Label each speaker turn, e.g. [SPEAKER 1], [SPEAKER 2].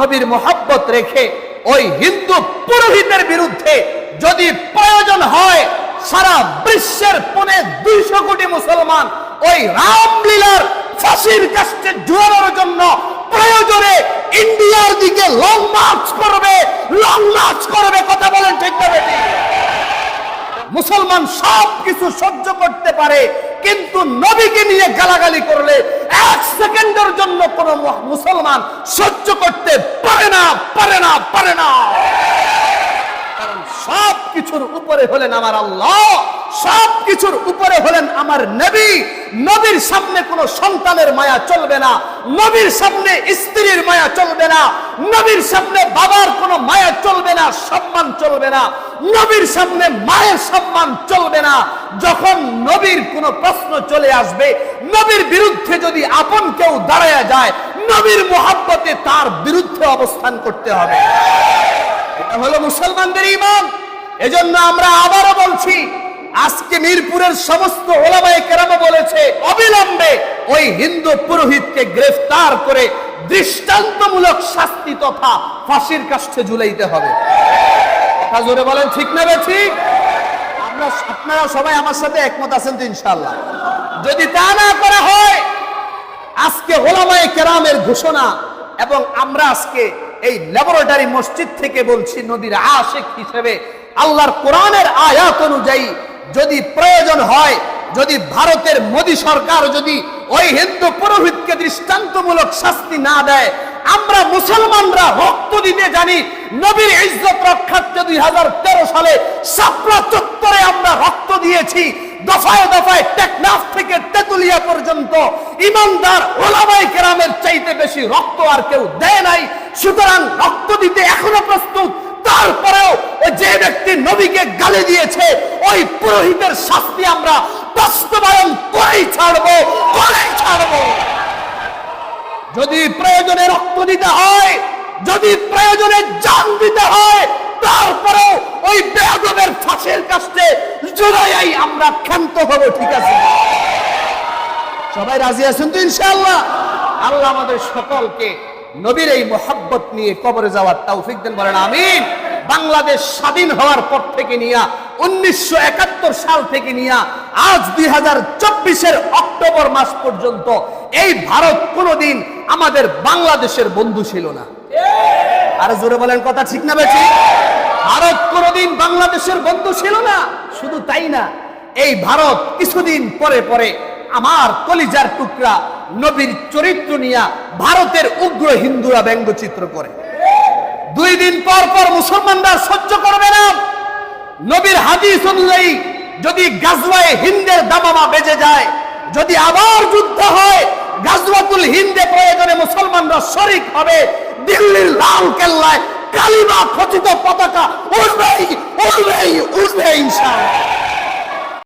[SPEAKER 1] নবীর মোহাব্বত রেখে ওই হিন্দু পুরোহিতের বিরুদ্ধে যদি প্রয়োজন হয়, সারা বিশ্বের পনে দুইশো কোটি মুসলমান ওই রামলীলার ফাঁসির কাছে জুয়ানোর জন্য প্রয়োজনে ইন্ডিয়ার দিকে লং মার্চ করবে লং মার্চ করবে, কথা বলেন ঠিক? মুসলমান সব কিছু সহ্য করতে পারে কিন্তু নবীকে নিয়ে গালাগালি করলে এক সেকেন্ডের জন্য কোন মুসলমান সহ্য করতে পারে না পারে না পারে না। সব কিছুর উপরে হলেন আমার আল্লাহ, সব কিছুর উপরে হলেন আমার নবী। নবীর সামনে কোনো সন্তানের মায়া চলবে না, নবীর সামনে স্ত্রীর মায়া চলবে না। নবীর সামনে বাবার কোনো মায়া চলবে না, সম্মান চলবে না। নবীর সামনে মায়ের সম্মান চলবে না। যখন নবীর কোনো প্রশ্ন চলে আসবে, নবীর বিরুদ্ধে যদি আপন কেউ দাঁড়ায়া যায়, নবীর মোহাব্বতে তার বিরুদ্ধে অবস্থান করতে হবে। এটা হলো মুসলমানদের ইমান এজন্য আমরা আবারও বলছি, আজকে মিরপুরের সমস্ত ওলামায়ে কেরামা বলেছে, অবিলম্বে ওই হিন্দু পুরোহিতকে গ্রেফতার করে দৃষ্টান্তমূলক শাস্তি তথা ফাঁসির কাষ্ঠে ঝুলাইতে হবে। কথা জোরে বলেন, ঠিক না বে ঠিক? আমরা আপনারা সবাই আমার সাথে একমত আছেন তো ইনশাআল্লাহ। যদি তা না করা হয়, আজকে ওলামায়ে কেরামের ঘোষণা এবং আমরা আজকে এই ল্যাবরেটরি মসজিদ থেকে বলছি নদীর আশেক হিসেবে আল্লাহর কোরআনের আয়াত অনুযায়ী যদি প্রয়োজন হয়, যদি ভারতের মোদী সরকার যদি ওই হিন্দু পুরোহিতকে দৃষ্টান্তমূলক শাস্তি না দেয়। আমরা মুসলমানরা রক্ত দিতে জানি, নবীর ইজ্জত রক্ষার্থে দুই হাজার তেরো সালে সাপলা চত্বরে আমরা রক্ত দিয়েছি। দফায় দফায় টেকনাফ থেকে তেতুলিয়া পর্যন্ত ইমানদার ওলামাই কেরামের চাইতে বেশি রক্ত আর কেউ দেয় নাই। সুতরাং রক্ত দিতে এখনও প্রস্তুত। তারপরেও যে ব্যক্তি নবীকে গালি দিয়েছে, ওই পুরোহিতের শাস্তি আমরা বাস্তবায়ন করেই ছাড়বো করেই ছাড়বো। যদি প্রয়োজনে রক্ত দিতে হয়, যদি প্রয়োজনে জান দিতে হয়, তারপরেও ওই বেয়াদবের ফাঁসের কাছে জোড়াই আমরা ক্ষান্ত হব, ঠিক আছে? সবাই রাজি আছেন তো ইনশাআল্লাহ? আল্লাহ আমাদের সকলকে নবীর এই মোহাব্বত নিয়ে কবরে যাওয়ার তৌফিক দেন, বলেন আমিন। বাংলাদেশ স্বাধীন হওয়ার পর থেকে নিয়া, উনিশশো একাত্তর সাল থেকে নিয়া, আজ দুই হাজার চব্বিশের অক্টোবর মাস পর্যন্ত এই ভারত কোনোদিন আমাদের বাংলাদেশের বন্ধু ছিল না। আর জোরে বলেন কথা ঠিক না বেশি ভারত কোনোদিন বাংলাদেশের বন্ধু ছিল না, শুধু তাই না, এই ভারত কিছুদিন পরে পরে আমার কলিজার টুকরা নবীর চরিত্র নিয়া ভারতের উগ্র হিন্দুরা ব্যঙ্গচিত্র করে। দুই দিন পর পর মুসলমানরা সহ্য করবে না। নবীর হাদিস অনুযায়ী যদি গাজওয়ায়ে হিন্দের দামামা বেজে যায় যদি আবার যুদ্ধ হয়, গাজওয়াতুল হিন্দে প্রয়োজনে মুসলমানরা শরিক হবে, দিল্লির লাল কেল্লায় কালিমা খচিত পতাকা উঠবেই উঠবেই উঠবে ইনশাআল্লাহ।